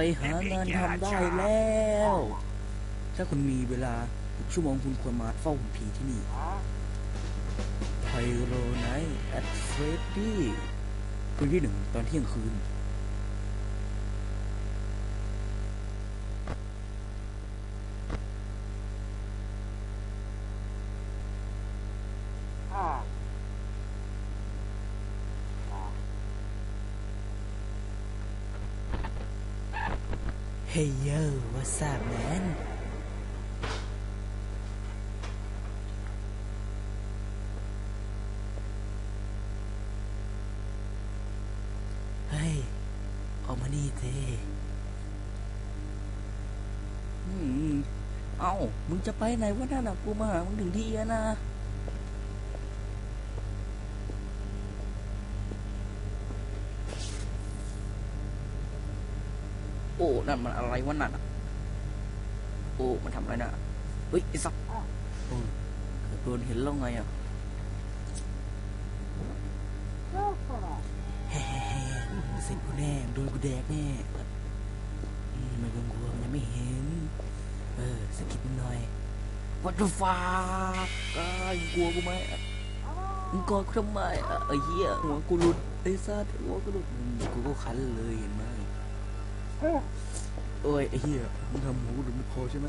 ไปหางานทำได้แล้ว ถ้าคุณมีเวลาหกชั่วโมงคุณควรมาเฝ้าหุ่นผีที่นี่ไพโรไนแอดเฟรดดี้คืนที่หนึ่งตอนเที่ยงคืน Hey yo, what's up, man? เฮ้ย ออกมานี่เจอืมเอ้า มึงจะไปไหนวะนั่นน่ะกูมาหามึงถึงที่แล้วนะ โอ้นั่นมันอะไรวะนั่นโอ้มันทำอะไรน่ะเฮ้ยไอ้สัตว์โอ้โดนเห็นแล้วไงอะแฮ่ๆเสร็จกูแน่โดนกูแดกแน่อืมไม่กลัวมันยังไม่เห็น เออสะกิดมันหน่อย What the fuck อ้ายกลัวกูไหมมึงกอดกูทำไมอะไอ้เหี้ยหัวกูหลุดไอ้สัตว์หัวกูหลุดอืมกูก็คันเลยเห็นไหม โอ้ยไอ้เหี้ยมึงทำหมูหรือไม่พอใช่ไหม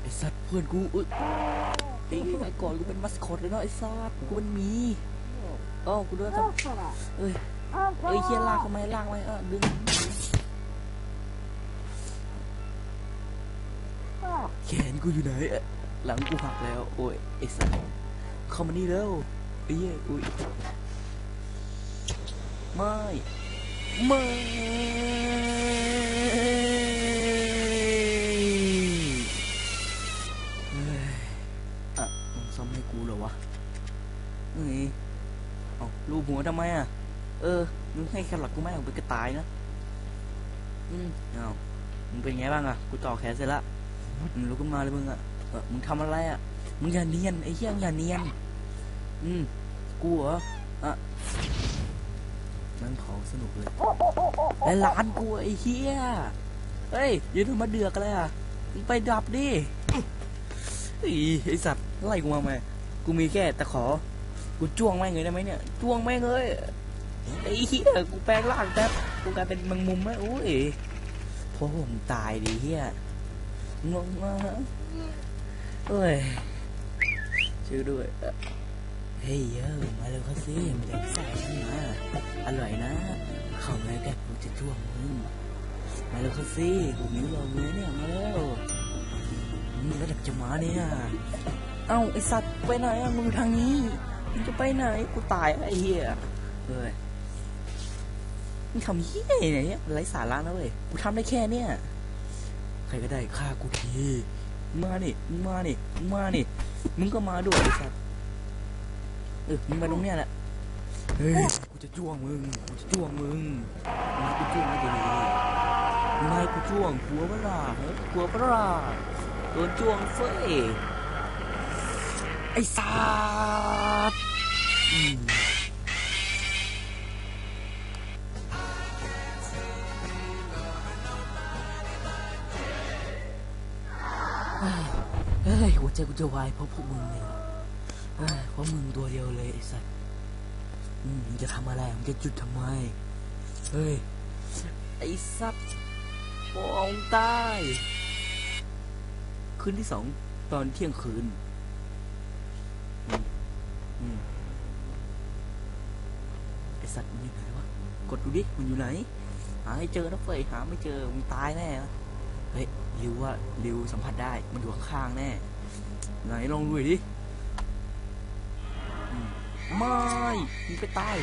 ไอ้สัตว์เพื่อนกูเอ้ยไอ้ไอ้ก่อนกูเป็นมัสคอตเลยเนาะไอ้สัตว์กูเป็นหมีเอ้ากูเดินทำเอ้ยเอ้ยเหี้ยลากทำไมลากไว้เออดึงแขนกูอยู่ไหนหลังกูหักแล้ว โอ้ยไอ้สัตว์เข้ามานี่แล้วไอ้เหี้ยอุ้ยไม่ไม่ รอวะเฮ้ยเอารูปหัวทำไมอะ เออ มึงให้แครอทกูไหมเอาไปกระต่ายนะ อืมเอามึงเป็นไงบ้างอะ กูต่อแขนเสร็จละมึงลุกขึ้นมาเลยมึงอะเออมึงทำอะไรอะ มึงอย่าเนียนไอ้เหี้ยมึงอย่าเนียน อืม กูเหรออะนั่งของสนุกเลยไอ้หลานกูไอ้เหี้ย เฮ้ยอยืนมาเดือกอะไรอะ มึงไปดับดิไอ้ไอ้สัตว์ไล่กูมาไหม กูมีแค่ตะขอ กูจ้วงแม่งเลยได้ไหมเนี่ย จ้วงแม่งเลยไอ้เหี้ยกูแปลงร่างแป๊บกูกลายเป็นมังมุมแล้วอุ้ยโอ้ผมตายดิเหี้ยงงมากเอ้ยชื่อด้วย เฮ้ยเยอะมาเลยเขาสิมาจากสายฉันมาอร่อยนะเข้ามาใกกูจะจ้วงมึงมาแล้วเขาสิกูมิวรอมือเนี่ยมาแล้วมึงระดับจะมาเนี่ย เอ้าไอสัตว์ไปไหนอะมึงทางนี้มึงจะไปไหนกูตายไอ้เหี้ยเฮ้ยมึงทำเหี้ยอะไรเนี่ยไร้สาระนะเว้ยกูทำได้แค่เนี่ยใครก็ได้ฆ่ากูทีมึงมานี่มึงมานี่มึงมานี่มึงก็มาด้วยไอ้สัตว์เออมึงไปตรงเนี้ยแหละเฮ้ยกูจะจ้วงมึงกูจะจ้วงมึงมึงกูจ้วงไม่ดีมึงให้กูจ้วงกลัวปะล่ะเฮ้ยกลัวปะล่ะโดนจ้วงเฟ้ย ไอ้สัตว์อืมเฮ้ยหัวใจกูจะวายเพราะพวกมึงเนี่ยเฮ้ยเพราะมึงตัวเดียวเลยไอ้สัตว์อืมมึงจะทำอะไรมึงจะจุดทำไม เฮ้ย ไอ้สัตว์มองใต้ คืนที่สองตอนเที่ยงคืน ไอสัตว์มันอยู่ไหนวะ กดดูดิ มันอยู่ไหน หาให้เจอนะเฟยหาไม่เจอ มึงตายแน่ เฮ้ยริวว่าริวสัมผัสได้ มันอยู่ข้างๆแน่ ไหนลองดูดิไม่มึงไปตาย